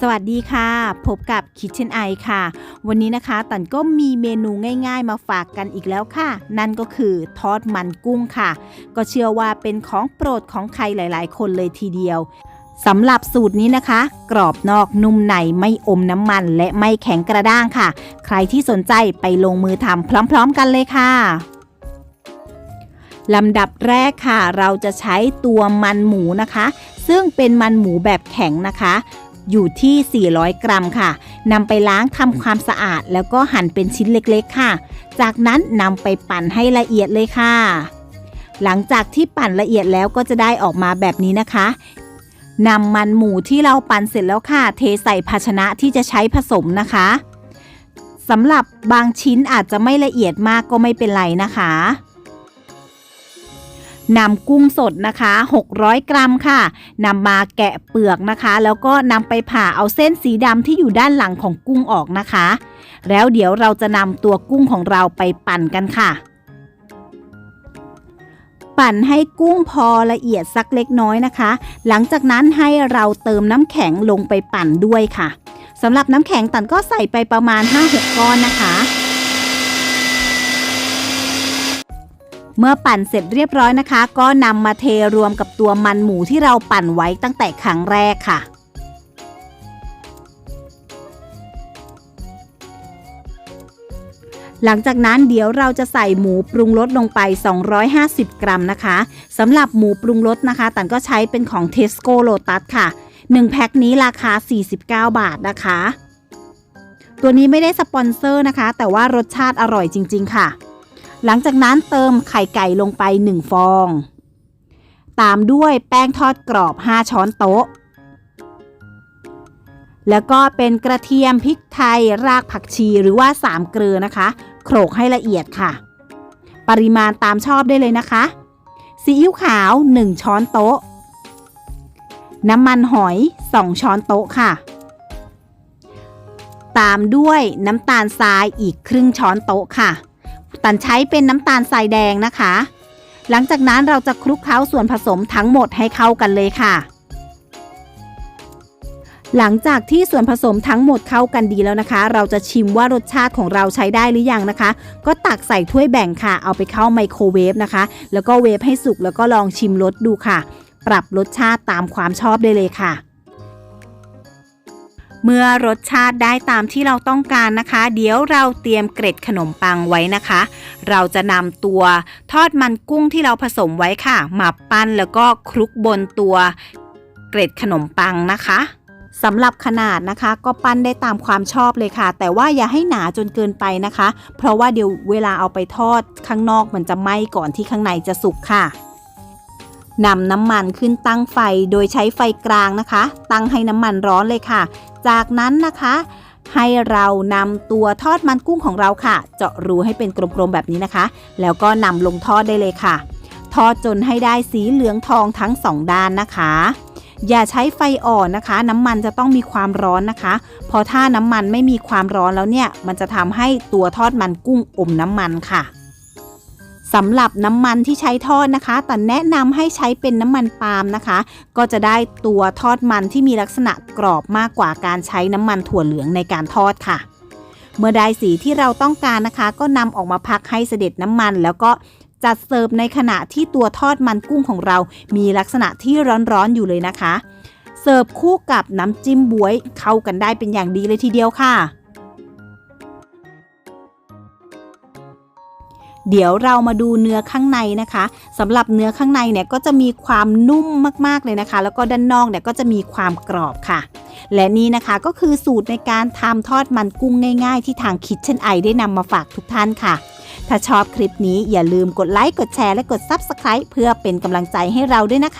สวัสดีค่ะ พบกับ Kitchen Eye ค่ะ วันนี้นะคะตันก็มีเมนูง่ายๆ มาฝากกันอีกแล้วค่ะ นั่นก็คือทอดมันกุ้งค่ะ ก็เชื่อว่าเป็นของโปรดของใครหลายๆ คนเลยทีเดียวสำหรับสูตรนี้นะคะ กรอบนอกนุ่มในไม่อมน้ำมันและไม่แข็งกระด้างค่ะ ใครที่สนใจไปลงมือทำพร้อม ๆ กันเลยค่ะลำดับแรกค่ะ เราจะใช้ตัวมันหมูนะคะ ซึ่งเป็นมันหมูแบบแข็งนะคะ อยู่ที่ 400 กรัมค่ะนำไปล้างทำความสะอาด แล้วก็หั่นเป็นชิ้นเล็กๆ ค่ะ จากนั้นนำไปปั่นให้ละเอียดเลยค่ะ หลังจากที่ปั่นละเอียดแล้วก็จะได้ออกมาแบบนี้นะคะนำมันหมูที่เราปั่นเสร็จแล้วค่ะ เทใส่ภาชนะที่จะใช้ผสมนะคะสำหรับบางชิ้นอาจจะไม่ละเอียดมากก็ไม่เป็นไรนะคะ นำกุ้งสดนะคะ 600 กรัมค่ะนำมาแกะเปลือกนะคะ แล้วก็นำไปผ่าเอาเส้นสีดำที่อยู่ด้านหลังของกุ้งออกนะคะ แล้วเดี๋ยวเราจะนำตัวกุ้งของเราไปปั่นกันค่ะ ปั่นให้กุ้งพอละเอียดสักเล็กน้อยนะคะ หลังจากนั้นให้เราเติมน้ำแข็งลงไปปั่นด้วยค่ะสำหรับน้ำแข็งตันก็ใส่ไปประมาณ 5-6 ก้อนนะคะ เมื่อปั่นเสร็จเรียบร้อยนะคะ ก็นำมาเทรวมกับตัวมันหมูที่เราปั่นไว้ตั้งแต่ครั้งแรกค่ะ หลังจากนั้นเดี๋ยวเราจะใส่หมูปรุงรสลงไป 250 กรัมนะคะสำหรับหมูปรุงรสนะคะตันก็ใช้เป็นของ Tesco Lotus ค่ะ 1 แพ็คนี้ราคา 49 บาทนะคะ ตัวนี้ไม่ได้สปอนเซอร์นะคะ แต่ว่ารสชาติอร่อยจริง ๆ ค่ะ หลังจากนั้นเติมไข่ไก่ลงไป 1 ฟอง ตามด้วยแป้งทอดกรอบ 5 ช้อนโต๊ะ แล้วก็เป็นกระเทียมพริกไทยรากผักชีหรือว่า 3 เกลือนะคะ โขลกให้ละเอียดค่ะ ปริมาณตามชอบได้เลยนะคะซีอิ๊วขาว 1 ช้อนโต๊ะ น้ำมันหอย 2 ช้อนโต๊ะค่ะ ตามด้วยน้ำตาลทรายอีกครึ่งช้อนโต๊ะค่ะ ตันใช้เป็นน้ำตาลทรายแดงนะคะ หลังจากนั้นเราจะคลุกเคล้าส่วนผสมทั้งหมดให้เข้ากันเลยค่ะ หลังจากที่ส่วนผสมทั้งหมดเข้ากันดีแล้วนะคะ เราจะชิมว่ารสชาติของเราใช้ได้หรือยังนะคะ ก็ตักใส่ถ้วยแบ่งค่ะ เอาไปเข้าไมโครเวฟนะคะ แล้วก็เวฟให้สุกแล้วก็ลองชิมรสดูค่ะ ปรับรสชาติตามความชอบได้เลยค่ะ เมื่อรสชาติได้ตามที่เราต้องการนะคะ เดี๋ยวเราเตรียมเกร็ดขนมปังไว้นะคะ เราจะนำตัวทอดมันกุ้งที่เราผสมไว้ค่ะมาปั้นแล้วก็คลุกบนตัวเกร็ดขนมปังนะคะสำหรับขนาดนะคะก็ปั้นได้ตามความชอบเลยค่ะ แต่ว่าอย่าให้หนาจนเกินไปนะคะ เพราะว่าเดี๋ยวเวลาเอาไปทอดข้างนอกมันจะไหม้ก่อนที่ข้างในจะสุกค่ะ นำน้ำมันขึ้นตั้งไฟโดยใช้ไฟกลางนะคะ ตั้งให้น้ำมันร้อนเลยค่ะ จากนั้นนะคะ ให้เรานำตัวทอดมันกุ้งของเราค่ะ เจาะรูให้เป็นกลมๆแบบนี้นะคะ แล้วก็นำลงทอดได้เลยค่ะ ทอดจนให้ได้สีเหลืองทองทั้งสองด้านนะคะอย่าใช้ไฟอ่อนนะคะ น้ำมันจะต้องมีความร้อนนะคะเพราะถ้าน้ำมันไม่มีความร้อนแล้วเนี่ย มันจะทำให้ตัวทอดมันกุ้งอมน้ำมันค่ะ สำหรับน้ำมันที่ใช้ทอดนะคะ แต่แนะนำให้ใช้เป็นน้ำมันปาล์มนะคะ ก็จะได้ตัวทอดมันที่มีลักษณะกรอบมากกว่าการใช้น้ำมันถั่วเหลืองในการทอดค่ะ เมื่อได้สีที่เราต้องการนะคะ ก็นำออกมาพักให้เสด็จน้ำมัน แล้วก็จัดเสิร์ฟในขณะที่ตัวทอดมันกุ้งของเรา มีลักษณะที่ร้อนๆอยู่เลยนะคะ เสิร์ฟคู่กับน้ำจิ้มบวยเข้ากันได้เป็นอย่างดีเลยทีเดียวค่ะ เดี๋ยวเรามาดูเนื้อข้างในนะคะสำหรับเนื้อข้างในเนี่ยก็จะมีความนุ่มมากๆเลยนะคะ แล้วก็ด้านนอกเนี่ยก็จะมีความกรอบค่ะ และนี่นะคะก็คือสูตรในการทำทอดมันกุ้งง่าย ๆ ที่ทางคิดเช่นไอได้นำมาฝากทุกท่านค่ะถ้าชอบคลิปนี้อย่าลืมกดไลค์ กดแชร์ และกด Subscribe เพื่อเป็นกำลังใจให้เราด้วยนะคะ